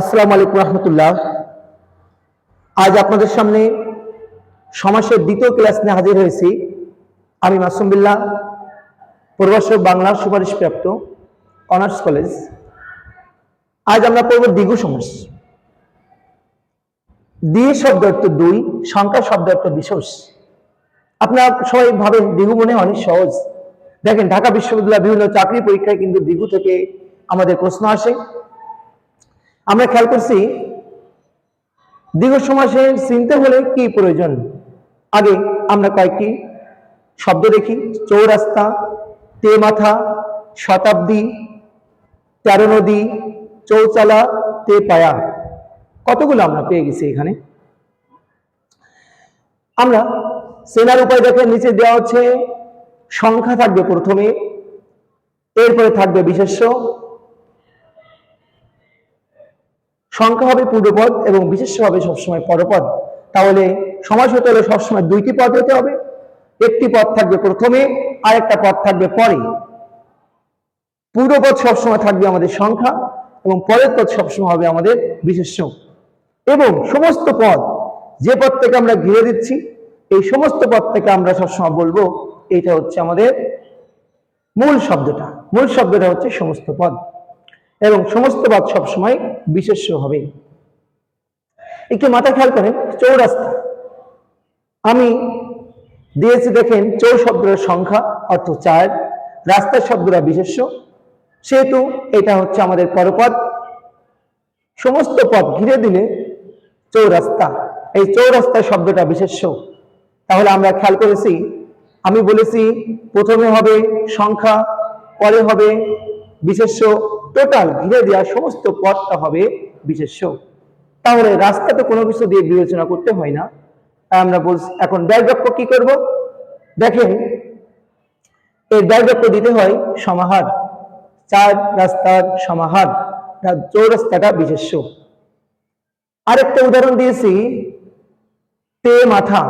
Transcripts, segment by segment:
আসসালামু আলাইকুম রহমতুল্লাহ। আজ আপনাদের সামনে সমাসের দ্বিতীয় ক্লাস নিয়ে হাজির হয়েছি। আমি মাসুম বিল্লাহ, প্রভাষক বাংলা সুপারিশপ্রাপ্ত অনার্স কলেজ। আজ আমরা পড়ব দ্বিগু সমাস। দিয়ে শব্দ অর্থ দুই, সংখ্যা শব্দ অর্থ বিশেষ। আপনারা সবাই ভাবেন দ্বিগু মনে অনেক সহজ। দেখেন, ঢাকা বিশ্ববিদ্যালয় বিভিন্ন চাকরি পরীক্ষায় কিন্তু দ্বিগু থেকে আমাদের প্রশ্ন আসে। আমরা খেয়াল করছি, দীর্ঘ সমাসে চিনতে হলে কি প্রয়োজন? আগে আমরা কয়েকটি শব্দ দেখি, চৌরাস্তা তে মাথা শতাব্দী, তেরো নদী, চৌচালা তে পায়া কতগুলো আমরা পেয়ে গেছি এখানে? আমরা সেনার উপায় দেখে নিচে দেওয়া হচ্ছে, সংখ্যা থাকবে প্রথমে, এরপরে থাকবে বিশেষ্য। সংখ্যা হবে পূর্বপদ এবং বিশেষ্য হবে সবসময় পরপদ। তাহলে সমাস হতে হলে সবসময় দুইটি পদ হতে হবে। একটি পদ থাকবে প্রথমে আর একটা পদ থাকবে পরে। পূর্বপদ সবসময় থাকবে আমাদের সংখ্যা এবং পরের পদ সবসময় হবে আমাদের বিশেষ্য। এবং সমস্ত পদ, যে পদ থেকে আমরা ঘিরে দিচ্ছি, এই সমস্ত পদ থেকে আমরা সবসময় বলব, এইটা হচ্ছে আমাদের মূল শব্দটা। মূল শব্দটা হচ্ছে সমস্ত পদ। এবং সমস্ত পদ সবসময় বিশেষ্য হবে। একটু মাথা খেয়াল করেন, চৌরাস্তা। আমি দিয়েছি দেখেন চৌ শব্দের সংখ্যা, অর্থ চার। রাস্তার শব্দটা বিশেষ্য। সেহেতু এটা হচ্ছে আমাদের পরপদ। সমস্ত পথ ঘিরে দিলে চৌরাস্তা। এই চৌরাস্তা শব্দটা বিশেষ্য। তাহলে আমরা খেয়াল করেছি, আমি বলেছি প্রথমে হবে সংখ্যা, পরে হবে বিশেষ্য। টোটাল ঘিরে দেওয়া সমস্ত পথটা হবে বিশেষ্য। তাহলে রাস্তা তো কোনো কিছু দিয়ে বিবেচনা করতে হয় না। আমরা বলছি, এখন ব্যয় বাক্য কি করব? দেখেন, এই ব্যয় বাক্য দিতে হয় সমাহার। চার রাস্তার সমাহার চৌরাস্তাটা বিশেষ্য। আরেকটা উদাহরণ দিয়েছি, তে মাথা।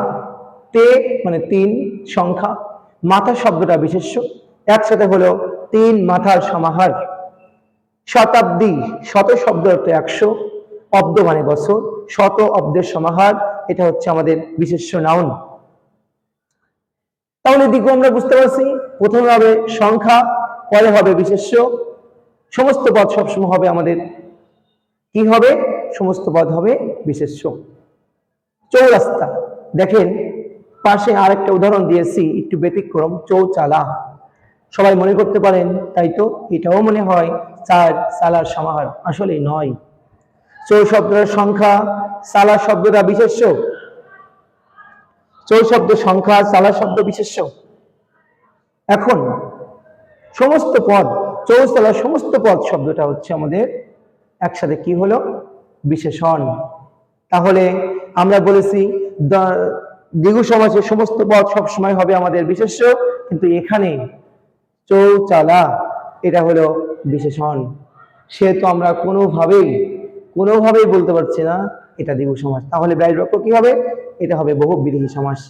তে মানে তিন সংখ্যা, মাথা শব্দটা বিশেষ্য। একসাথে হলো তিন মাথার সমাহার। শতাব্দী, শত শব্দ অর্থ একশো অব্দ মানে বছর, শত অব্দের সমাহার, এটা হচ্ছে আমাদের বিশেষ্য নাউন তাহলে দিকেও আমরা বুঝতে পারছি। প্রথমে হবে সংখ্যা, পরে হবে বিশেষ্য। সমস্ত পদ সবসময় হবে আমাদের কি হবে? সমস্ত পদ হবে বিশেষ্য। চৌরাস্তা। দেখেন, পাশে আরেকটা উদাহরণ দিয়েছি, একটু ব্যতিক্রম, চৌচালা। সবাই মনে করতে পারেন, তাই তো? এটাও মনে হয় চার সালার সমাহার। আসলে নয়। চৌ শব্দের সংখ্যা সালা শব্দটা বিশেষ্য? চৌ শব্দ সংখ্যা সালা শব্দ বিশেষ্য? এখন সমস্ত পদ চৌসালা সমস্ত পদ শব্দটা হচ্ছে আমাদের একসাথে কি হলো? বিশেষণ। তাহলে আমরা বলেছি দ- দ্বিগু সমাজের সমস্ত পদ সবসময় হবে আমাদের বিশেষ্য, কিন্তু এখানে চৌচালা, এটা হলো বিশেষণ। সে তো আমরা কোনোভাবেই কোনোভাবেই বলতে পারছি না এটা দ্বিগু সমাজ তাহলে ব্যয় বাক্য কী হবে? এটা হবে বহু বিদেহী সমাস।